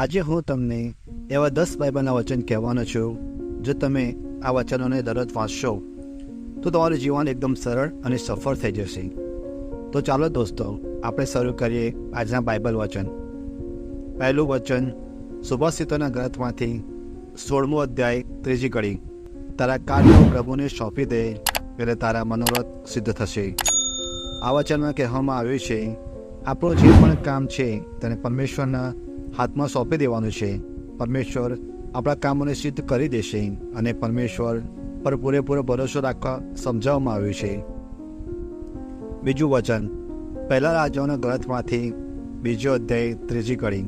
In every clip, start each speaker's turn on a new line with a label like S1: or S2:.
S1: આજે હું તમને એવા દસ બાઇબલના વચન કહેવાનો છું, જો તમે આ વચનોને દરરોજ વાંચશો. તો તમારું જીવન એકદમ સરળ અને સફળ થઈ જશે. તો ચાલો દોસ્તો, આપણે શરૂ કરીએ આજના બાઇબલ વચન. પહેલું વચન, સુભાષિતોના ગ્રંથમાંથી સોળમું અધ્યાય, ત્રીજી કડી. તારા કાર્યો પ્રભુને સોંપી દે, એટલે તારા મનોરથ સિદ્ધ થશે. આ વચનમાં કહેવામાં આવ્યું છે, આપણું જે પણ કામ છે, તેને પરમેશ્વરના હાથમાં સોંપી દેવાનું છે. પરમેશ્વર આપણા કામોને સિદ્ધ કરી દેશે અને પરમેશ્વર પર પૂરેપૂરો ભરોસો રાખવા સમજાવવામાં આવ્યું છે. બીજું વચન, પહેલા રાજાઓના ગ્રંથમાંથી બીજો અધ્યાય ત્રીજી કડી.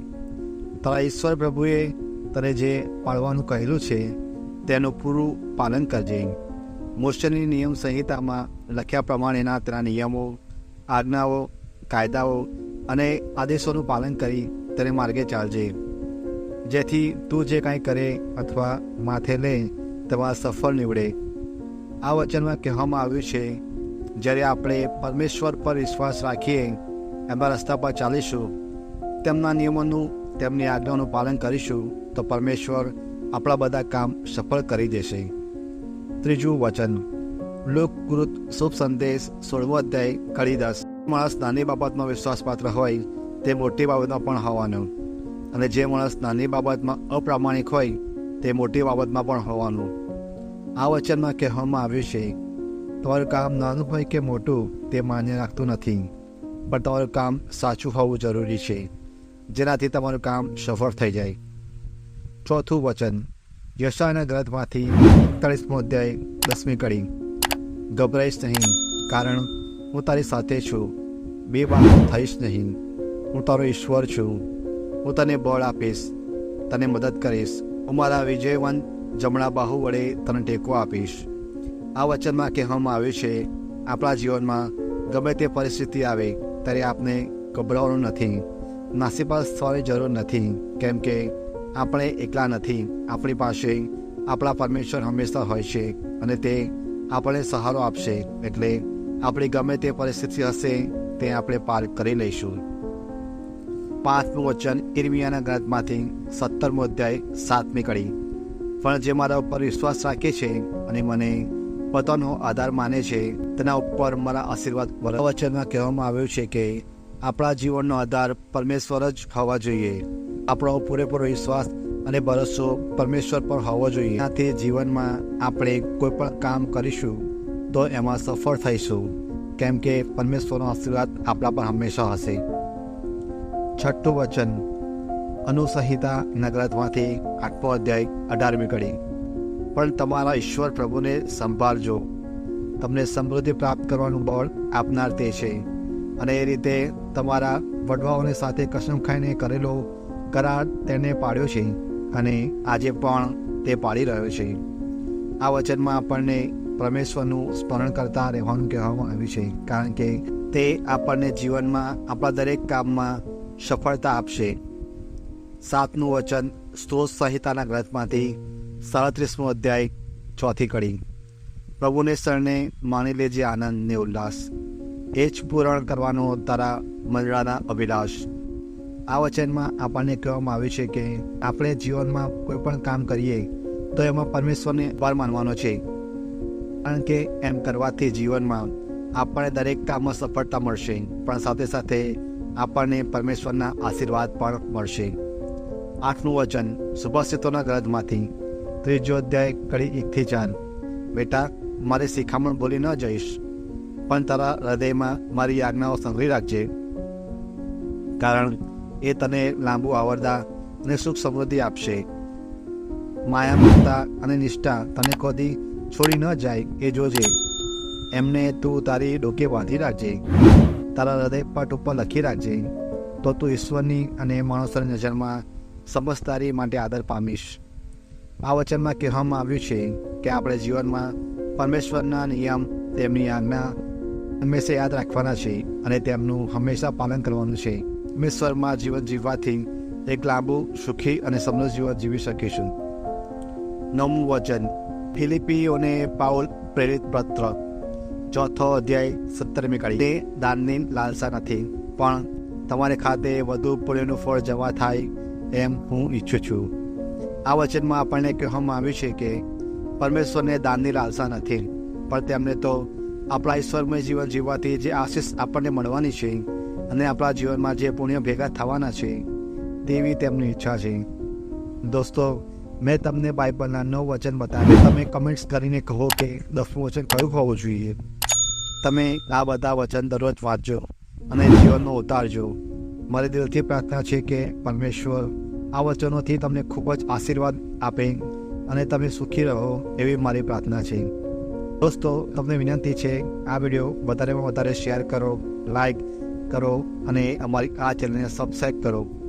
S1: તારા ઈશ્વર પ્રભુએ તને જે પાળવાનું કહેલું છે, તેનું પૂરું પાલન કરજે. મોશનની નિયમ સંહિતામાં લખ્યા પ્રમાણેના તેના નિયમો, આજ્ઞાઓ, કાયદાઓ અને આદેશોનું પાલન કરી તેને માર્ગે ચાલજે જેથી તું જે કાંઈ કરે અથવા માથે લે તેમાં સફળ નીવડે આ વચનમાં કહેવામાં આવ્યું છે જ્યારે આપણે પરમેશ્વર પર વિશ્વાસ રાખીએ એમના રસ્તા પર ચાલીશું તેમના નિયમોનું તેમની આજ્ઞાઓનું પાલન કરીશું તો પરમેશ્વર આપણા બધા કામ સફળ કરી દેશે ત્રીજું વચન લોકકૃત શુભ સંદેશ સોળમો અધ્યાય કડી દસ માણસ નાની બાબતમાં વિશ્વાસપાત્ર હોય તે મોટી બાબતમાં પણ હોવાનું. અને જે માણસ નાની બાબતમાં અપ્રામાણિક હોય, તે મોટી બાબતમાં પણ હોવાનું. આ વચનમાં કહેવામાં આવ્યું છે, તમારું કામ નાનું હોય કે મોટું, તે માન્ય રાખતું નથી. પણ તમારું કામ સાચું હોવું જરૂરી છે, જેનાથી તમારું કામ સફળ થઈ જાય. ચોથું વચન, યશાના ગ્રંથમાંથી એકતાળીસમો અધ્યાય, દસમી કડી. ગભરાઈશ નહીં, કારણ હું તારી સાથે છું. બે વાર થઈશ નહીં. હું તારો ઈશ્વર છું. હું તને બળ આપીશ, તને મદદ કરીશ. હું મારા વિજયવંત જમણા બાહુ વડે તને ટેકો આપીશ. આ વચનમાં કહેવામાં આવ્યું છે, આપણા જીવનમાં ગમે તે પરિસ્થિતિ આવે, ત્યારે આપને ગભરાવાનું નથી. નાસીપાસ થવાની જરૂર નથી, કેમ કે આપણે એકલા નથી. આપણી પાસે આપણા પરમેશ્વર હંમેશા હોય છે અને તે આપણને સહારો આપશે. એટલે આપણી ગમે તે પરિસ્થિતિ હશે, તે આપણે પાર કરી લઈશું. પાંચમું વચન ઇર્મિયાના ગ્રંથમાંથી સત્તરમો અધ્યાય સાતમી કડી. પણ જે મારા ઉપર વિશ્વાસ રાખે છે અને મને પોતાનો આધાર માને છે, તેના ઉપર મારા આશીર્વાદ વચનમાં કહેવામાં આવ્યું છે કે આપણા જીવનનો આધાર પરમેશ્વર જ હોવા જોઈએ. આપણો પૂરેપૂરો વિશ્વાસ અને ભરોસો પરમેશ્વર પર હોવો જોઈએ. ત્યાંથી જીવનમાં આપણે કોઈ પણ કામ કરીશું તો એમાં સફળ થઈશું. કેમ કે પરમેશ્વરનો આશીર્વાદ આપણા પર હંમેશા હશે. છઠ્ઠું વચન અનુસંહિતા નગરતમાંથી આઠમો અધ્યાય અઢારમી કડી પણ તમારા ઈશ્વર પ્રભુને સંભાળજો તમને સમૃદ્ધિ પ્રાપ્ત કરવાનું બળ આપનાર તે છે અને એ રીતે તમારા વડવાઓને સાથે કસમ ખાઈને કરેલો કરાર તેને પાડ્યો છે અને આજે પણ તે પાડી રહ્યો છે આ વચનમાં આપણને પરમેશ્વરનું સ્મરણ કરતા રહેવાનું કહેવામાં આવ્યું છે, કારણ કે તે આપણને જીવનમાં, આપણા દરેક કામમાં સફળતા આપશે. સાતનું વચન સ્ત્રોત સંહિતાના ગ્રંથમાંથી સાડત્રીસમો અધ્યાય ચોથી કડી. પ્રભુને શરણે માની લેજે આનંદ ને ઉલ્લાસ. એ જ પૂરણ કરવાનો તારા મંડળાના અભિલાષ. આ વચનમાં આપણને કહેવામાં આવ્યું છે કે આપણે જીવનમાં કોઈ પણ કામ કરીએ, તો એમાં પરમેશ્વરને આભાર માનવાનો છે. કારણ કે એમ કરવાથી જીવનમાં આપણને દરેક કામમાં સફળતા મળશે, પણ સાથે સાથે આપણને પરમેશ્વરના આશીર્વાદ પણ મળશે. આઠનું વચન, સુભાષિતોના ગ્રંથમાંથી ત્રીજો અધ્યાય કડી એકથી ચાર. બેટા, મારી શિખામણ બોલી ન જઈશ, પણ તારા હૃદયમાં મારી આજ્ઞાઓ સંગ્રહી રાખજે, કારણ એ તને લાંબુ આવરદા અને સુખ સમૃદ્ધિ આપશે. માયા મમતા અને નિષ્ઠા તને કોદી છોડી ન જાય એ જોજે. એમને તું તારી ડોકે બાંધી રાખજે. તારા હૃદય પટ ઉપર લખી રાખજે, તો તું ઈશ્વરની અને માણસોની નજરમાં સમજદારી માટે આદર પામીશ. આ વચનમાં કહેવામાં આવ્યું છે કે આપણે જીવનમાં પરમેશ્વરના નિયમ, તેમની આજ્ઞા હંમેશા યાદ રાખવાના છે અને તેમનું હંમેશા પાલન કરવાનું છે. પરમેશ્વરમાં જીવન જીવવાથી એક લાંબુ, સુખી અને સમૃદ્ધ જીવન જીવી શકીશું. નવમું વચન, ફિલિપીઓને પાઉલ પ્રેરિત પત્ર. ચોથો અધ્યાય, સત્તરમી કડી. તે દાનની લાલસા નથી, પણ તમારે ખાતે વધુ પુણ્યનું ફળ જમા થાય એમ હું ઈચ્છું છું. આ વચનમાં આપણને કહેવામાં આવ્યું છે કે પરમેશ્વરને દાનની લાલસા નથી, પણ તેમને તો આપણા ઈશ્વરમય જીવન જીવવાથી જે આશીષ આપણને મળવાની છે અને આપણા જીવનમાં જે પુણ્ય ભેગા થવાના છે, તેવી તેમની ઈચ્છા છે. દોસ્તો, મેં તમને બાઇબલના નવ વચન બતાવ્યા. તમે કમેન્ટ્સ કરીને કહો કે દસમું વચન કયું હોવું જોઈએ? તમે આ બધા વચન દરરોજ વાંચજો અને જીવનનો ઉતારજો. મારી દિલથી પ્રાર્થના છે કે પરમેશ્વર આ વચનોથી તમને ખૂબ જ આશીર્વાદ આપે અને તમે સુખી રહો એવી મારી પ્રાર્થના છે. દોસ્તો, તમને વિનંતી છે આ વીડિયો વધારેમાં વધારે શેર કરો, લાઈક કરો અને અમારી આ ચેનલને સબસ્ક્રાઈબ કરો.